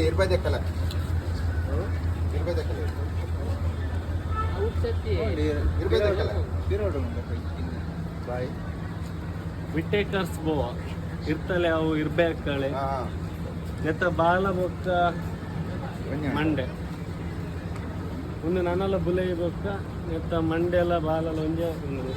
ಇರ್ಬೈ ಇರ್ಬೇಕಲ್ಲ ಇರ್ಬೈ ದಕ್ಕಲ ಬಾಯ್ ವಿಟೇಕರ್ಸ್ ಗೋವಾ ಇರ್ತಲೆ ಅವು ಇರ್ಬೇಕಳೆ ನೆತ್ತ ಬಾಲ ಬೊಕ್ಕ ಮಂಡೆ. ಒಂದು ನನ್ನಲ್ಲ ಬುಲೆ ಬೊಕ್ಕ ನೆತ್ತ ಮಂಡೆ ಎಲ್ಲ ಬಾಲಲ್ಲ ಒಂದೇ ಉಂಡು